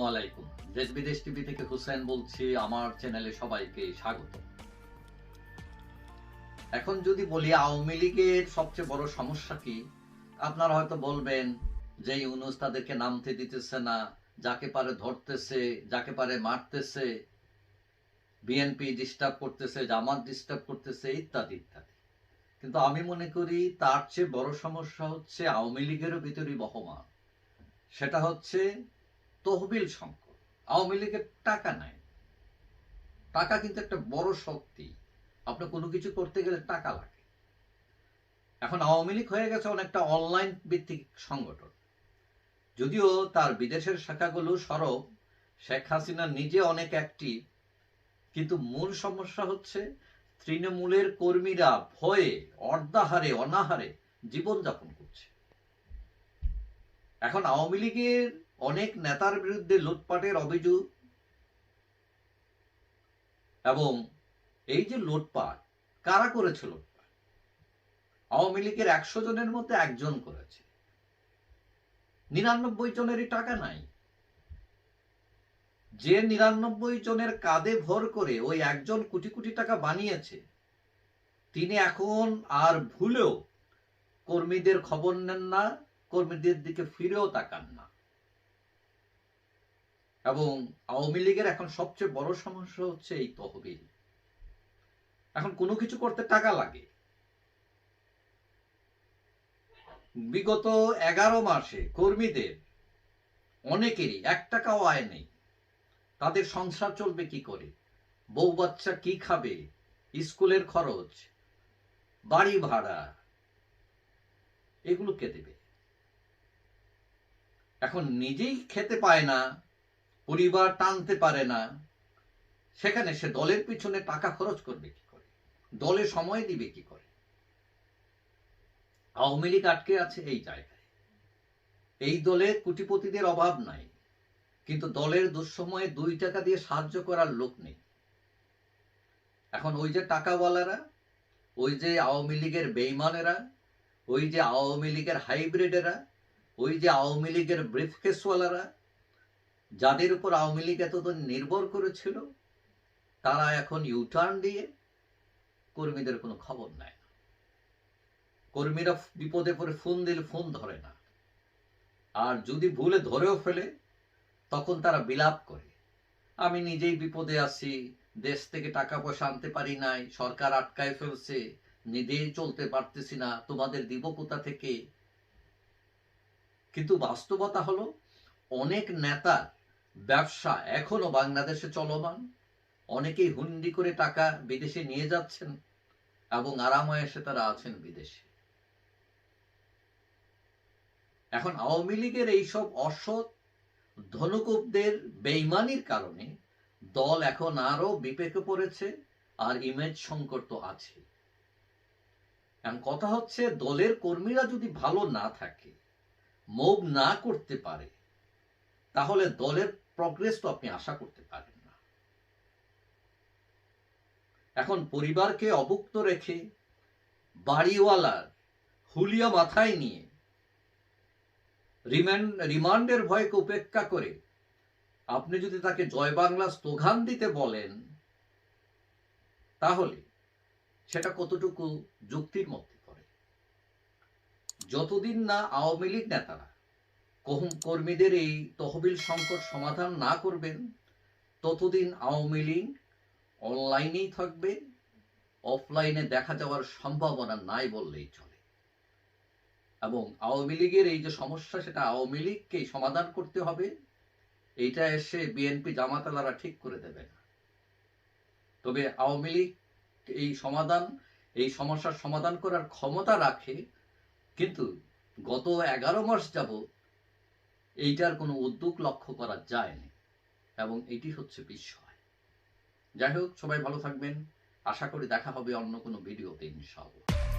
আসসালামু আলাইকুম। দেশ বিদেশ টিভি থেকে হুসেন বলছি, আমার চ্যানেলে সবাইকে স্বাগত। এখন যদি বলি, আওয়ামী লীগের সবচেয়ে বড় সমস্যা কি? আপনারা হয়তো বলবেন যে ইউনুস তাদেরকে নামতে দিতেছে না, যাকে পারে ধরতেছে, যাকে পারে মারতেছে, বিএনপি ডিস্টার্ব করতেছে, জামাত ডিস্টার্ব করতেছে, ইত্যাদি ইত্যাদি। কিন্তু আমি মনে করি, তার চেয়ে বড় সমস্যা হচ্ছে আওয়ামী লীগেরও ভিতরে বহমান। সেটা হচ্ছে তহবিল সংকট। আওয়ামী লীগের টাকা নাই। টাকা কিন্তু একটা বড় শক্তি। আপনি কোনো কিছু করতে গেলে টাকা লাগে। এখন আওয়ামী লীগ হয়ে গেছে অনেকটা অনলাইন ভিত্তিক সংগঠন। যদিও তার বিদেশের শাখাগুলো সরব, শেখ হাসিনা নিজে অনেক একটি কিন্তু মূল সমস্যা হচ্ছে তৃণমূলের কর্মীরা ভয়ে, অর্ধাহারে, অনাহারে জীবনযাপন করছে। এখন আওয়ামী লীগের অনেক নেতার বিরুদ্ধে লুটপাটের অভিযোগ এবং এই যে লুটপাট, কারা করেছে লুটপাট? আওয়ামী লীগের একশো জনের মধ্যে একজন করেছে। নিরানব্বই জনেরই টাকা নাই। যে নিরানব্বই জনের কাঁধে ভর করে ওই একজন কোটি কোটি টাকা বানিয়েছে, তিনি এখন আর ভুলেও কর্মীদের খবর নেন না, কর্মীদের দিকে ফিরেও তাকান না। এবং আওয়ামী লীগের এখন সবচেয়ে বড় সমস্যা হচ্ছে এই তহবিল। এখন কোনো কিছু করতে টাকা লাগে। বিগত এগারো মাসে কর্মীদের অনেকেরই এক টাকাও আয় নেই। তাদের সংসার চলবে কি করে? বউ বাচ্চা কি খাবে? স্কুলের খরচ, বাড়ি ভাড়া, এগুলো কে দেবে? এখন নিজেই খেতে পায় না। পরিবার টানতে পারে না, সেখানে সে দলের পিছনে টাকা খরচ করবে কি করে? দলে সময় দিবে কি করে? আওয়ামী লীগ আটকে আছে এই জায়গায়। এই দলে কুটিপতিদের অভাব নাই, কিন্তু দলের দুঃসময়ে দুই টাকা দিয়ে সাহায্য করার লোক নেই। এখন ওই যে টাকাওয়ালারা, ওই যে আওয়ামী লীগের বেইমানেরা, ওই যে আওয়ামী লীগের হাইব্রিডেরা, ওই যে আওয়ামী লীগের ব্রিফকেসওয়ালারা যাদের উপর আওয়ামী লীগ এতদিন নির্ভর করেছিল, তারা এখন ইউটার্ন দিয়ে কর্মীদের কোনো খবর নেয় না। কর্মীরা বিপদে পড়ে ফোন দিলে ফোন ধরে না। আর যদি ভুলে ধরেও ফেলে, তখন তারা বিলাপ করে। আমি নিজেই বিপদে আছি, দেশ থেকে টাকা পয়সা আনতে পারি নাই, সরকার আটকায় ফেলছে নিজেই চলতে পারতেছি না, তোমাদের দিব কোথা থেকে? কিন্তু বাস্তবতা হলো, অনেক নেতার ব্যবসা এখনও বাংলাদেশে চলমান। অনেকেই হুন্ডি করে টাকা বিদেশে নিয়ে যাচ্ছেন এবং আরামায়েসে তারা আছেন বিদেশে। এখন আওয়ামী লীগের এইসব অসৎ ধনুকুবদের বেইমানির কারণে দল এখন আরও বিপেকে পড়েছে আর ইমেজ সংকট তো আছে। এখন কথা হচ্ছে দলের কর্মীরা যদি ভালো না থাকে মুভ না করতে পারে তাহলে দলের প্রগ্রেস তো আপনি আশা করতে পারেন না। এখন পরিবারকে অভুক্ত রেখে বাড়িওয়ালার হুলিয়া মাথায় নিয়ে রিমান্ড রিমান্ডের ভয়কে উপেক্ষা করে আপনি যদি তাকে জয় বাংলা স্লোগান দিতে বলেন, তাহলে সেটা কতটুকু যুক্তির মধ্যে পড়ে? যতদিন না আওয়ামী লীগ নেতারা কর্মীদের এই তহবিল সংকট সমাধান না করবেন, ততদিন আওয়ামী লীগ অনলাইনেই থাকবে, অফলাইনে দেখা যাওয়ার সম্ভাবনা নাই বললেই চলে। এবং আওয়ামী লীগের এই যে সমস্যা, সেটা আওয়ামী লীগকেই সমাধান করতে হবে, এইটা এসে বিএনপি জামাতালারা ঠিক করে দেবে না। তবে আওয়ামী লীগ এই সমাধান, এই সমস্যার সমাধান করার ক্ষমতা রাখে, কিন্তু গত এগারো মাস যাব এইটার কোনো উদ্যোগ লক্ষ্য করা যায়নি। এবং এটি হচ্ছে বিস্ময়। যাই হোক, সবাই ভালো থাকবেন। আশা করি দেখা হবে অন্য কোনো ভিডিওতে, ইনশাআল্লাহ।